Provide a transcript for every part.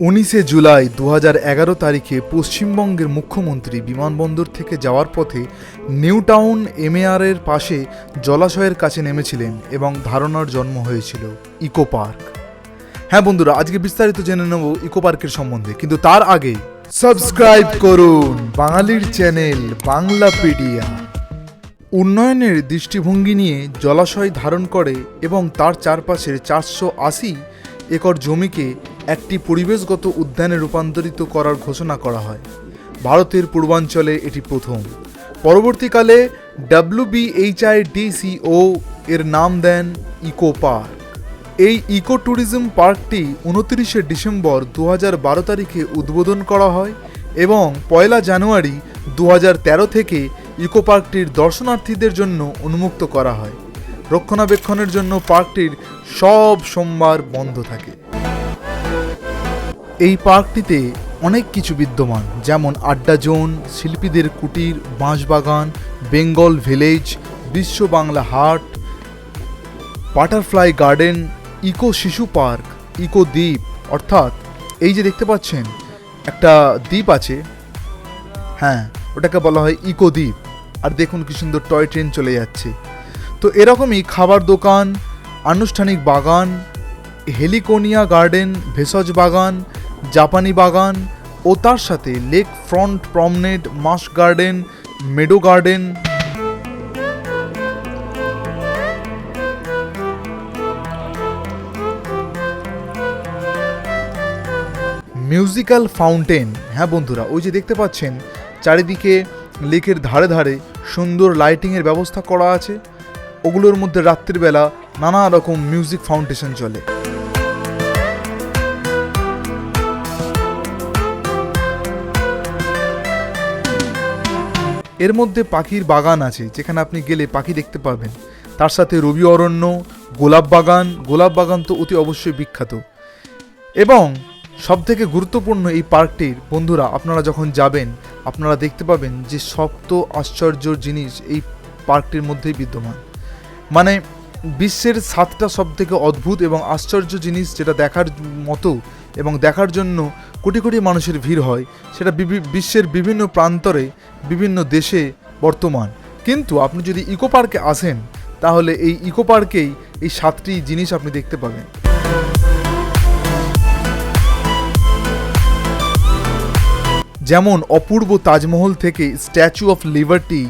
উনিশে জুলাই দু এগারো তারিখে পশ্চিমবঙ্গের মুখ্যমন্ত্রী বিমানবন্দর থেকে যাওয়ার পথে নিউ টাউন এমএআরের পাশে জলাশয়ের কাছে নেমেছিলেন এবং ধারণার জন্ম হয়েছিল ইকো পার্ক। হ্যাঁ বন্ধুরা, আজকে বিস্তারিত জেনে নেব ইকো পার্কের সম্বন্ধে, কিন্তু তার আগে সাবস্ক্রাইব করুন বাঙালির চ্যানেল বাংলাপিডিয়া। উন্নয়নের দৃষ্টিভঙ্গি নিয়ে জলাশয় ধারণ করে এবং তার চারপাশের চারশো আশি একর জমিকে একটি পরিবেশগত উদ্যানে রূপান্তরিত করার ঘোষণা করা হয়। ভারতের পূর্বাঞ্চলে এটি প্রথম। পরবর্তীকালে ডাব্লিউবিএইচআইডিসিও এর নাম দেন ইকো পার্ক। এই ইকো ট্যুরিজম পার্কটি উনত্রিশে ডিসেম্বর দু তারিখে উদ্বোধন করা হয় এবং পয়লা জানুয়ারি দু হাজার তেরো থেকে ইকো পার্কটির দর্শনার্থীদের জন্য উন্মুক্ত করা হয়। রক্ষণাবেক্ষণের জন্য পার্কটির সব সোমবার বন্ধ থাকে। এই পার্কটিতে অনেক কিছু বিদ্যমান, যেমন আড্ডা জোন, শিল্পীদের কুটির বাঁশবাগান Bengal village, Biswa Bangla Haat, butterfly garden, eco শিশু পার্ক, ইকো দ্বীপ, অর্থাৎ এই যে দেখতে পাচ্ছেন, একটা দ্বীপ আছে। হ্যাঁ ওটাকে বলা হয় ইকো দ্বীপ। আর দেখুন কি সুন্দর টয় ট্রেন চলে যাচ্ছে। তো এরকমই খাবার দোকান, আনুষ্ঠানিক বাগান, হেলিকোনিয়া গার্ডেন, ভেষজ বাগান জাপানি বাগান ও তার সাথে lake front promenade moss garden, meadow garden. Musical fountain. হ্যাঁ বন্ধুরা, ওই যে দেখতে পাচ্ছেন, চারিদিকে লেকের ধারে ধারে সুন্দর লাইটিংয়ের ব্যবস্থা করা আছে। ওগুলোর মধ্যে রাত্রিবেলা নানা রকম মিউজিক ফাউন্টেশন চলে। এর মধ্যে পাখির বাগান আছে, যেখানে আপনি গেলে পাখি দেখতে পাবেন তার সাথে রবি অরণ্য, গোলাপ বাগান গোলাপ বাগান তো অতি অবশ্যই বিখ্যাত। এবং সবথেকে গুরুত্বপূর্ণ এই পার্কটির বন্ধুরা, আপনারা যখন যাবেন, আপনারা দেখতে পাবেন যে সপ্ত আশ্চর্য জিনিস এই পার্কটির মধ্যেই বিদ্যমান। মানে বিশ্বের সাতটা সবথেকে অদ্ভুত এবং আশ্চর্য জিনিস যেটা দেখার মতো এবং দেখার জন্য কোটি কোটি মানুষের ভিড় হয়, সেটা বিশ্বের বিভিন্ন প্রান্তরে, বিভিন্ন দেশে বর্তমান। কিন্তু আপনি যদি ইকো পার্কে আসেন, তাহলে এই ইকো পার্কেই এই সাতটি জিনিস আপনি দেখতে পাবেন। যেমন অপূর্ব তাজমহল থেকে স্ট্যাচু অফ লিবার্টি,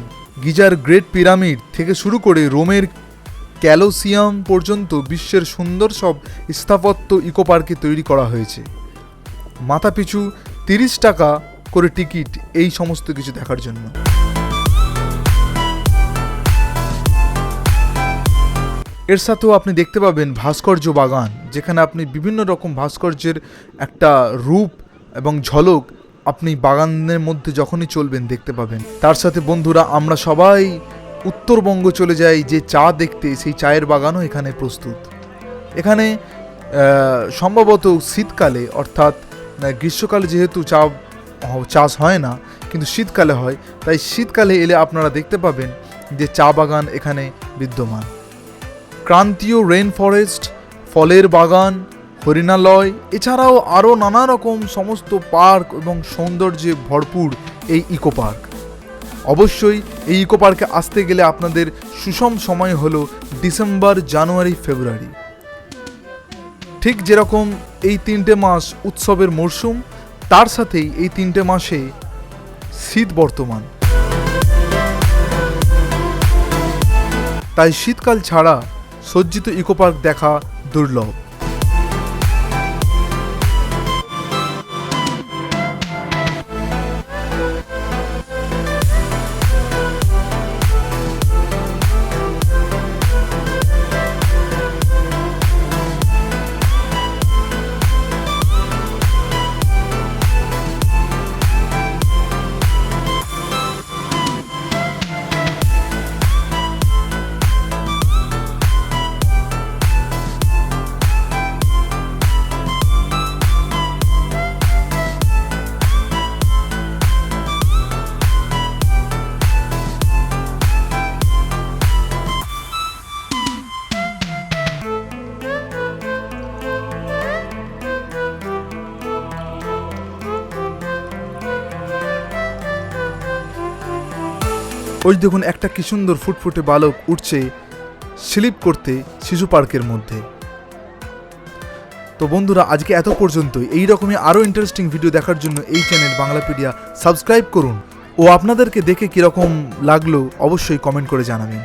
গিজার গ্রেট পিরামিড থেকে শুরু করে রোমের ক্যালোসিয়াম পর্যন্ত বিশ্বের সুন্দর সব স্থাপত্য ইকো পার্কে তৈরি করা হয়েছে। মাথাপিছু তিরিশ টাকা করে টিকিট এই সমস্ত কিছু দেখার জন্য। এর সাথেও আপনি দেখতে পাবেন ভাস্কর্য বাগান, যেখানে আপনি বিভিন্ন রকম ভাস্কর্যের একটা রূপ এবং ঝলক আপনি বাগানের মধ্যে যখনই চলবেন দেখতে পাবেন। তার সাথে বন্ধুরা, আমরা সবাই উত্তরবঙ্গ চলে যাই যে চা দেখতে, সেই চায়ের বাগানও এখানে প্রস্তুত। এখানে সম্ভবত শীতকালে, অর্থাৎ গ্রীষ্মকালে যেহেতু চা চাষ হয় না, কিন্তু শীতকালে হয়, তাই শীতকালে এলে আপনারা দেখতে পাবেন যে চা বাগান এখানে বিদ্যমান। ক্রান্তীয় রেন ফরেস্ট ফলের বাগান, হরিণালয়, এছাড়াও আরও নানা রকম সমস্ত পার্ক এবং সৌন্দর্যে ভরপুর এই ইকো পার্ক অবশ্যই এই ইকো পার্কে আসতে গেলে আপনাদের সুষম সময় হলো ডিসেম্বর, জানুয়ারি, ফেব্রুয়ারি। ঠিক যেরকম এই তিনটে মাস উৎসবের মরশুম তার সাথেই এই তিনটে মাসে শীত বর্তমান। তাই শীতকাল ছাড়া সজ্জিত ইকোপার্ক দেখা দুর্লভ। ওই দেখুন, একটা কি সুন্দর ফুটফুটে বালক উঠছে স্লিপ করতে শিশু পার্কের মধ্যে। তো বন্ধুরা, আজকে এত পর্যন্তই। এই রকমই আরও ইন্টারেস্টিং ভিডিও দেখার জন্য এই চ্যানেল বাংলাপিডিয়া সাবস্ক্রাইব করুন। ও আপনাদেরকে দেখে কীরকম লাগল অবশ্যই কমেন্ট করে জানাবেন।